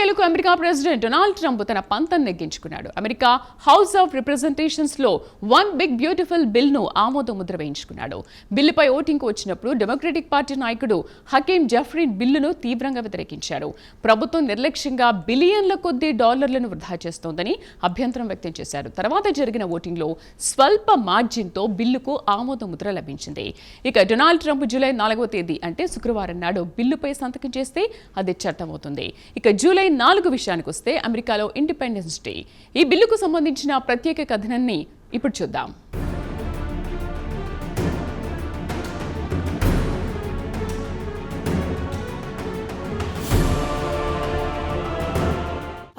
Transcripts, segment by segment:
ఎన్నికలకు America president Donald Trump తన పంతం నెగ్గించుకున్నాడు. అమెరికా హౌస్ ఆఫ్ రిప్రజెంటేషన్స్లో వన్ బిగ్ బ్యూటిఫుల్ బిల్ను ఆమోద ముద్ర వేయించుకున్నాడు. బిల్లుపై ఓటింగ్కు వచ్చినప్పుడు డెమోక్రటిక్ పార్టీ నాయకుడు హకీం జఫ్రీన్ బిల్లును తీవ్రంగా వ్యతిరేకించారు ప్రభుత్వం నిర్లక్ష్యంగా బిలియన్ల కొద్దీ డాలర్లను వృధా చేస్తోందని అభ్యంతరం వ్యక్తం చేశారు. తర్వాత జరిగిన ఓటింగ్లో స్వల్ప మార్జిన్తో బిల్లుకు ఆమోద ముద్ర లభించింది. ఇక డొనాల్డ్ ట్రంప్ జూలై నాలుగవ తేదీ అంటే శుక్రవారం నాడు బిల్లుపై సంతకం చేస్తే అది చట్టమవుతుంది. ఇక జూలై నాలుగు విషయానికి వస్తే అమెరికాలో ఇండిపెండెన్స్ డే. ఈ బిల్లుకు సంబంధించిన ప్రత్యేక కథనాన్ని ఇప్పుడు చూద్దాం.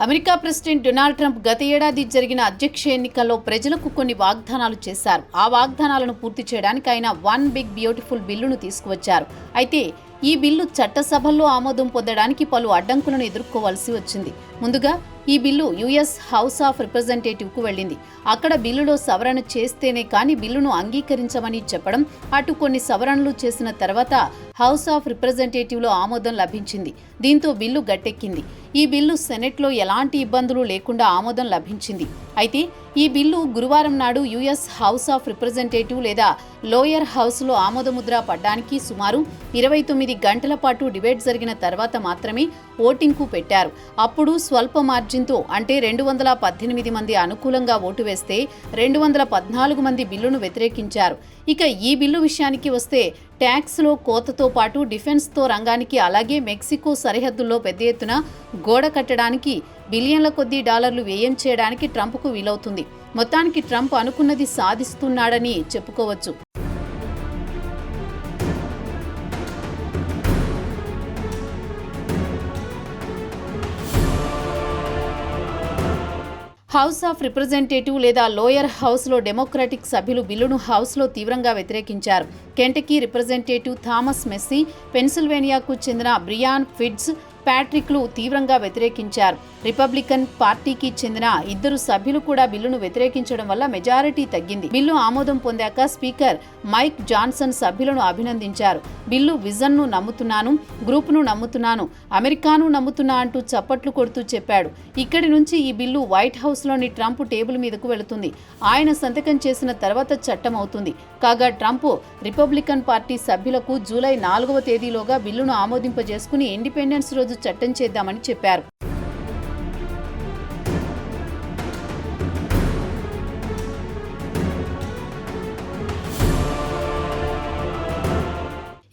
అమెరికా ప్రెసిడెంట్ డొనాల్డ్ ట్రంప్ గత ఏడాది జరిగిన అధ్యక్ష ఎన్నికల్లో ప్రజలకు కొన్ని వాగ్దానాలు చేశారు. ఆ వాగ్దానాలను పూర్తి చేయడానికి ఆయన వన్ బిగ్ బ్యూటిఫుల్ బిల్లును తీసుకువచ్చారు. అయితే ఈ బిల్లు చట్టసభల్లో ఆమోదం పొందడానికి పలు అడ్డంకులను ఎదుర్కోవాల్సి వచ్చింది. ముందుగా ఈ బిల్లు యుఎస్ హౌస్ ఆఫ్ రిప్రజెంటేటివ్కు వెళ్ళింది. అక్కడ బిల్లులో సవరణ చేస్తేనే కానీ బిల్లును అంగీకరించమని చెప్పడం అటు కొన్ని సవరణలు చేసిన తర్వాత హౌస్ ఆఫ్ రిప్రజెంటేటివ్లో ఆమోదం లభించింది. దీంతో బిల్లు గట్టెక్కింది. ఈ బిల్లు సెనెట్లో ఎలాంటి ఇబ్బందులు లేకుండా ఆమోదం లభించింది. అయితే ఈ బిల్లు గురువారం నాడు యుఎస్ హౌస్ ఆఫ్ రిప్రజెంటేటివ్ లేదా లోయర్ హౌస్లో ఆమోదముద్ర పడ్డానికి సుమారు ఇరవై తొమ్మిది గంటల పాటు డిబేట్ జరిగిన తర్వాత మాత్రమే ఓటింగ్కు పెట్టారు. అప్పుడు స్వల్ప మార్జిన్తో అంటే రెండు వందల పద్దెనిమిది మంది అనుకూలంగా ఓటు వేస్తే రెండు వందల పద్నాలుగు మంది బిల్లును వ్యతిరేకించారు. ఇక ఈ బిల్లు విషయానికి వస్తే ట్యాక్స్లో కోతతో పాటు డిఫెన్స్తో రంగానికి అలాగే మెక్సికో సరిహద్దుల్లో పెద్ద ఎత్తున గోడ కట్టడానికి బిలియన్ల కొద్దీ డాలర్లు వ్యయం చేయడానికి ట్రంప్కు వీలవుతుంది. మొత్తానికి ట్రంప్ అనుకున్నది సాధిస్తున్నాడని చెప్పుకోవచ్చు. హౌస్ ఆఫ్ రిప్రజెంటేటివ్ లేదా లోయర్ హౌస్లో డెమోక్రాటిక్ సభ్యులు బిల్లును హౌస్లో తీవ్రంగా వ్యతిరేకించారు. కెంటకీ రిప్రజెంటేటివ్ థామస్ మెస్సీ పెన్సిల్వేనియాకు చెందిన బ్రియాన్ ఫిడ్స్ ప్యాట్రిక్లు తీవ్రంగా వ్యతిరేకించారు. రిపబ్లికన్ పార్టీకి చెందిన ఇద్దరు సభ్యులు కూడా బిల్లును వ్యతిరేకించడం వల్ల మెజారిటీ తగ్గింది. బిల్లు ఆమోదం పొందాక స్పీకర్ మైక్ జాన్సన్ సభ్యులను అభినందించారు. బిల్లు విజన్ను నమ్ముతున్నాను గ్రూప్ను నమ్ముతున్నాను అమెరికాను నమ్ముతున్నా అంటూ చప్పట్లు కొడుతూ చెప్పాడు. ఇక్కడి నుంచి ఈ బిల్లు వైట్ హౌస్లోని ట్రంప్ టేబుల్ మీదకు వెళుతుంది. ఆయన సంతకం చేసిన తర్వాత చట్టం అవుతుంది. కాగా ట్రంప్ రిపబ్లికన్ పార్టీ సభ్యులకు జూలై నాలుగవ తేదీలోగా బిల్లును ఆమోదింపజేసుకుని ఇండిపెండెన్స్ రోజు చట్టం చేద్దామని చెప్పారు.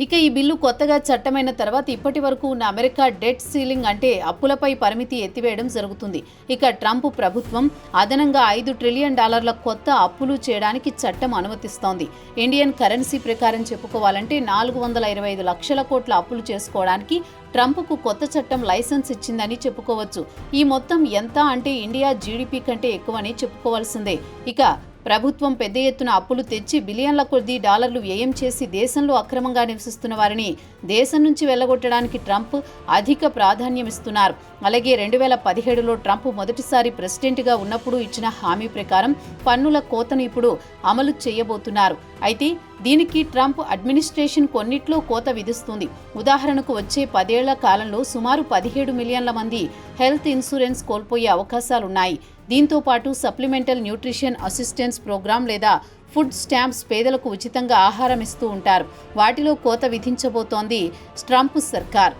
ఇక ఈ బిల్లు కొత్తగా చట్టమైన తర్వాత ఇప్పటి వరకు ఉన్న అమెరికా డెట్ సీలింగ్ అంటే అప్పులపై పరిమితి ఎత్తివేయడం జరుగుతుంది. ఇక ట్రంప్ ప్రభుత్వం అదనంగా ఐదు ట్రిలియన్ డాలర్ల కొత్త అప్పులు చేయడానికి చట్టం అనుమతిస్తోంది. ఇండియన్ కరెన్సీ ప్రకారం చెప్పుకోవాలంటే నాలుగు వందల ఇరవై ఐదు లక్షల కోట్ల అప్పులు చేసుకోవడానికి ట్రంప్కు కొత్త చట్టం లైసెన్స్ ఇచ్చిందని చెప్పుకోవచ్చు. ఈ మొత్తం ఎంత అంటే ఇండియా జీడిపి కంటే ఎక్కువని చెప్పుకోవాల్సిందే. ఇక ప్రభుత్వం పెద్ద ఎత్తున అప్పులు తెచ్చి బిలియన్ల కొద్దీ డాలర్లు వ్యయం చేసి దేశంలో అక్రమంగా నివసిస్తున్న వారిని దేశం నుంచి వెళ్ళగొట్టడానికి ట్రంప్ అధిక ప్రాధాన్యమిస్తున్నారు. అలాగే రెండు వేల పదిహేడులో ట్రంప్ మొదటిసారి ప్రెసిడెంట్గా ఉన్నప్పుడు ఇచ్చిన హామీ ప్రకారం పన్నుల కోతను ఇప్పుడు అమలు చేయబోతున్నారు. అయితే దీనికి ట్రంప్ అడ్మినిస్ట్రేషన్ కొన్నిట్లో కోత విధిస్తుంది. ఉదాహరణకు వచ్చే పదేళ్ళ కాలంలో సుమారు పదిహేడు మిలియన్ల మంది హెల్త్ ఇన్సూరెన్స్ కోల్పోయే అవకాశాలున్నాయి. దీంతో పాటు సప్లిమెంటల్ న్యూట్రిషన్ అసిస్టెన్స్ ప్రోగ్రాం లేదా ఫుడ్ స్టాంప్స్ పేదలకు ఉచితంగా ఆహారం ఇస్తూ ఉంటారు. వాటిలో కోత విధించబోతోంది ట్రంప్ సర్కార్.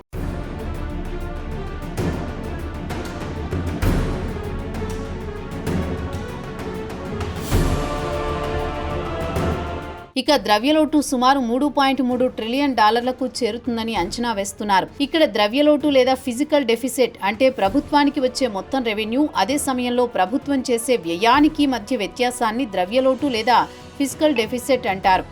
ఇక ద్రవ్యలోటు సుమారు మూడు పాయింట్ మూడు ట్రిలియన్ డాలర్లకు చేరుతుందని అంచనా వేస్తున్నారు. ఇక్కడ ద్రవ్యలోటు లేదా ఫిజికల్ డెఫిసిట్ అంటే ప్రభుత్వానికి వచ్చే మొత్తం రెవెన్యూ అదే సమయంలో ప్రభుత్వం చేసే వ్యయానికి మధ్య వ్యత్యాసాన్ని ద్రవ్యలోటు లేదా ఫిజికల్ డెఫిసిట్ అంటారు.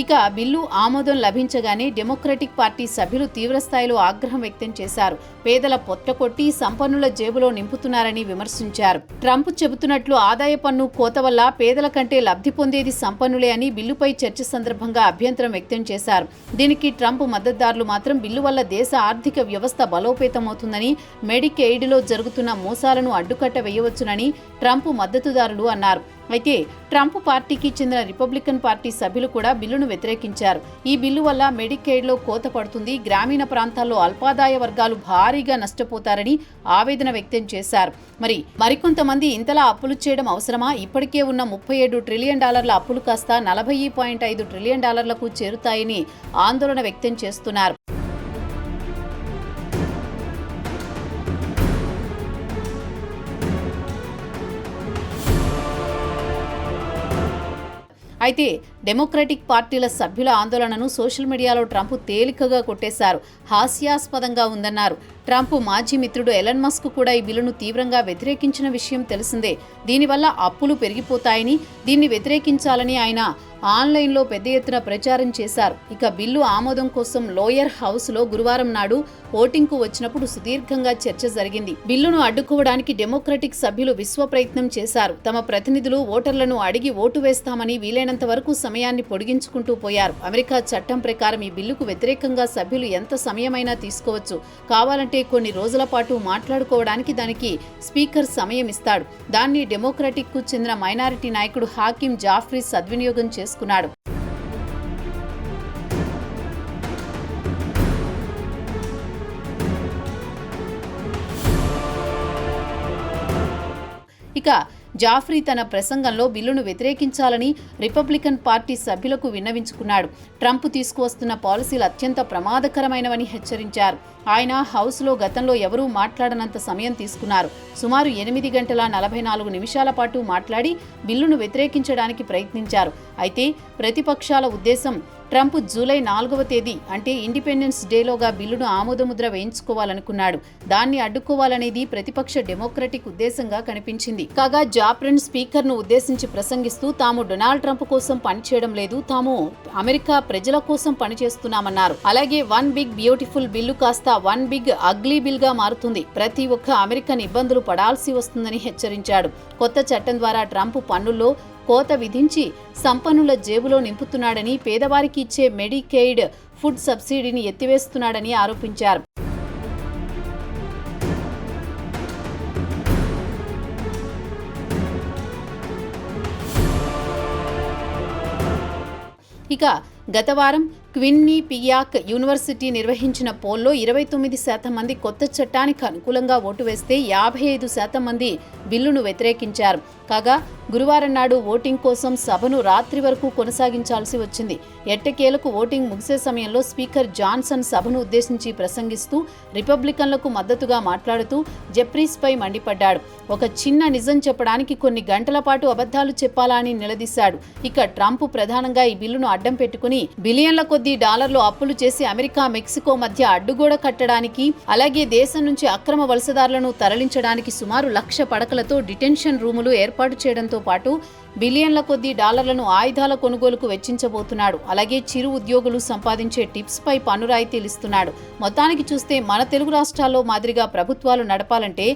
ఇక బిల్లు ఆమోదం లభించగానే డెమోక్రటిక్ పార్టీ సభ్యులు తీవ్రస్థాయిలో ఆగ్రహం వ్యక్తం చేశారు. పేదల పొట్టకొట్టి సంపన్నుల జేబులో నింపుతున్నారని విమర్శించారు. ట్రంప్ చెబుతున్నట్లు ఆదాయ పన్ను కోత వల్ల పేదల కంటే లబ్ధి పొందేది సంపన్నులే అని బిల్లుపై చర్చ సందర్భంగా అభ్యంతరం వ్యక్తం చేశారు. దీనికి ట్రంప్ మద్దతుదారులు మాత్రం బిల్లు వల్ల దేశ ఆర్థిక వ్యవస్థ బలోపేతమవుతుందని మెడికెయిడ్లో జరుగుతున్న మోసాలను అడ్డుకట్ట వేయవచ్చునని ట్రంప్ మద్దతుదారులు అన్నారు. అయితే ట్రంప్ పార్టీకి చెందిన రిపబ్లికన్ పార్టీ సభ్యులు కూడా బిల్లును వ్యతిరేకించారు. ఈ బిల్లు వల్ల మెడికేడ్లో కోత పడుతుంది. గ్రామీణ ప్రాంతాల్లో అల్పాదాయ వర్గాలు భారీగా నష్టపోతారని ఆవేదన వ్యక్తం చేశారు. మరి మరికొంతమంది ఇంతలా అప్పులు చేయడం అవసరమా? ఇప్పటికే ఉన్న ముప్పై ఏడు ట్రిలియన్ డాలర్ల అప్పులు కాస్త నలభై పాయింట్ ఐదు ట్రిలియన్ డాలర్లకు చేరుతాయని ఆందోళన వ్యక్తం చేస్తున్నారు. అయితే డెమోక్రటిక్ పార్టీల సభ్యుల ఆందోళనను సోషల్ మీడియాలో ట్రంప్ తేలికగా కొట్టేశారు. హాస్యాస్పదంగా ఉందన్నారు. ట్రంప్ మాజీ మిత్రుడు ఎలన్ మస్క్ కూడా ఈ బిల్లును తీవ్రంగా వ్యతిరేకించిన విషయం తెలిసిందే. దీనివల్ల అప్పులు పెరిగిపోతాయని దీన్ని వ్యతిరేకించాలని ఆయన ఆన్లైన్లో పెద్ద ఎత్తున ప్రచారం చేశారు. ఇక బిల్లు ఆమోదం కోసం లోయర్ హౌస్లో గురువారం నాడు ఓటింగ్కు వచ్చినప్పుడు సుదీర్ఘంగా చర్చ జరిగింది. బిల్లును అడ్డుకోవడానికి డెమోక్రటిక్ సభ్యులు విశ్వ ప్రయత్నం చేశారు. తమ ప్రతినిధులు ఓటర్లను అడిగి ఓటు వేస్తామని వీలైనంత వరకు సమయాన్ని పొడిగించుకుంటూ పోయారు. అమెరికా చట్టం ప్రకారం ఈ బిల్లుకు వ్యతిరేకంగా సభ్యులు ఎంత సమయమైనా తీసుకోవచ్చు. కావాలంటే కొన్ని రోజుల పాటు మాట్లాడుకోవడానికి దానికి స్పీకర్ సమయం ఇస్తాడు. దాన్ని డెమోక్రటిక్కు చెందిన మైనారిటీ నాయకుడు హాకిం జాఫ్రీ సద్వినియోగం చేసుకున్నాడు. ఇక జాఫ్రీ తన ప్రసంగంలో బిల్లును వ్యతిరేకించాలని రిపబ్లికన్ పార్టీ సభ్యులకు విన్నవించుకున్నాడు. ట్రంప్ తీసుకువస్తున్న పాలసీలు అత్యంత ప్రమాదకరమైనవని హెచ్చరించారు. ఆయన హౌస్లో గతంలో ఎవరూ మాట్లాడనంత సమయం తీసుకున్నారు. సుమారు ఎనిమిది గంటల నలభై నాలుగు నిమిషాల పాటు మాట్లాడి బిల్లును వ్యతిరేకించడానికి ప్రయత్నించారు. అయితే ప్రతిపక్షాల ఉద్దేశం ట్రంప్ జూలై నాలుగవ తేదీ అంటే ఇండిపెండెన్స్ డేలోగా బిల్లును ఆమోదముద్ర వేయించుకోవాలనుకున్నాడు. దాన్ని అడ్డుకోవాలనేది ప్రతిపక్ష డెమోక్రటిక్ ఉద్దేశంగా కనిపించింది. కాగా జాప్రన్ స్పీకర్ను ఉద్దేశించి ప్రసంగిస్తూ తాము డొనాల్డ్ ట్రంప్ కోసం పనిచేయడం లేదు తాము అమెరికా ప్రజల కోసం పనిచేస్తున్నామన్నారు. అలాగే వన్ బిగ్ బ్యూటిఫుల్ బిల్లు కాస్త వన్ బిగ్ అగ్లీ బిల్గా మారుతుంది. ప్రతి ఒక్క అమెరికన్ ఇబ్బందులు పడాల్సి వస్తుందని హెచ్చరించాడు. కొత్త చట్టం ద్వారా ట్రంప్ పన్నుల్లో కోత విధించి సంపన్నుల జేబులో నింపుతున్నాడని పేదవారికి ఇచ్చే మెడికెయిడ్ ఫుడ్ సబ్సిడీని ఎత్తివేస్తున్నాడని ఆరోపించారు. ఇక గత వారం క్విన్నీ పియాక్ యూనివర్సిటీ నిర్వహించిన పోల్లో ఇరవై తొమ్మిది శాతం మంది కొత్త చట్టానికి అనుకూలంగా ఓటు వేస్తే యాభై ఐదు శాతం మంది బిల్లును వ్యతిరేకించారు. కాగా గురువారం నాడు ఓటింగ్ కోసం సభను రాత్రి వరకు కొనసాగించాల్సి వచ్చింది. ఎట్టకేలకు ఓటింగ్ ముగిసే సమయంలో స్పీకర్ జాన్సన్ సభను ఉద్దేశించి ప్రసంగిస్తూ రిపబ్లికన్లకు మద్దతుగా మాట్లాడుతూ జెప్రీస్పై మండిపడ్డాడు. ఒక చిన్న నిజం చెప్పడానికి కొన్ని గంటల పాటు అబద్ధాలు చెప్పాలా అని నిలదీశాడు. ఇక ట్రంప్ ప్రధానంగా ఈ బిల్లును అడ్డం పెట్టుకుని బిలియన్ల కొద్దీ డాలర్లు అప్పులు చేసి అమెరికా మెక్సికో మధ్య అడ్డుగోడ కట్టడానికి అలాగే దేశం నుంచి అక్రమ వలసదారులను తరలించడానికి సుమారు లక్ష పడకలతో డిటెన్షన్ రూములు ఏర్పాటు చేయడంతో పాటు బిలియన్ల కొద్దీ డాలర్లను ఆయుధాల కొనుగోలుకు వెచ్చించబోతున్నాడు. అలాగే చిరు ఉద్యోగులు సంపాదించే టిప్స్ పై పన్ను రాయితీలు ఇస్తున్నాడు మొత్తానికి చూస్తే మన తెలుగు రాష్ట్రాల్లో మాదిరిగా ప్రభుత్వాలు నడపాలంటే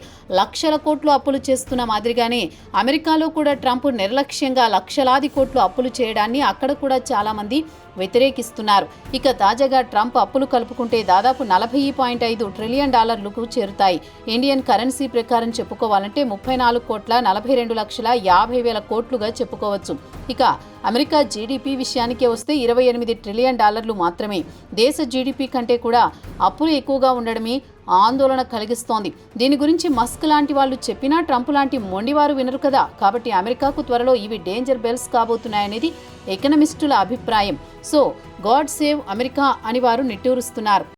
లక్షల కోట్లు అప్పులు చేస్తున్న మాదిరిగానే అమెరికాలో కూడా ట్రంప్ నిర్లక్ష్యంగా లక్షలాది కోట్లు అప్పులు చేయడాన్ని అక్కడ కూడా చాలా మంది వ్యతిరేకిస్తున్నారు. ఇక తాజాగా ట్రంప్ అప్పులు కలుపుకుంటే దాదాపు నలభై పాయింట్ ఐదు ట్రిలియన్ డాలర్లకు చేరుతాయి. ఇండియన్ కరెన్సీ ప్రకారం చెప్పుకోవాలంటే ముప్పై నాలుగు కోట్ల నలభై రెండు లక్షల యాభై వేల కోట్లుగా చెప్పుకోవచ్చు. ఇక అమెరికా జీడిపి విషయానికే వస్తే ఇరవై ఎనిమిది ట్రిలియన్ డాలర్లు మాత్రమే. దేశ జీడిపి కంటే కూడా అప్పులు ఎక్కువగా ఉండడమే ఆందోళన కలిగిస్తోంది. దీని గురించి మస్క్ లాంటి వాళ్ళు చెప్పినా ట్రంప్ లాంటి మొండివారు వినరు కదా. కాబట్టి అమెరికాకు త్వరలో ఇవి డేంజర్ బెల్స్ కాబోతున్నాయనేది ఎకనమిస్టుల అభిప్రాయం. సో గాడ్ సేవ్ అమెరికా అని వారు నిట్టూరుస్తున్నారు.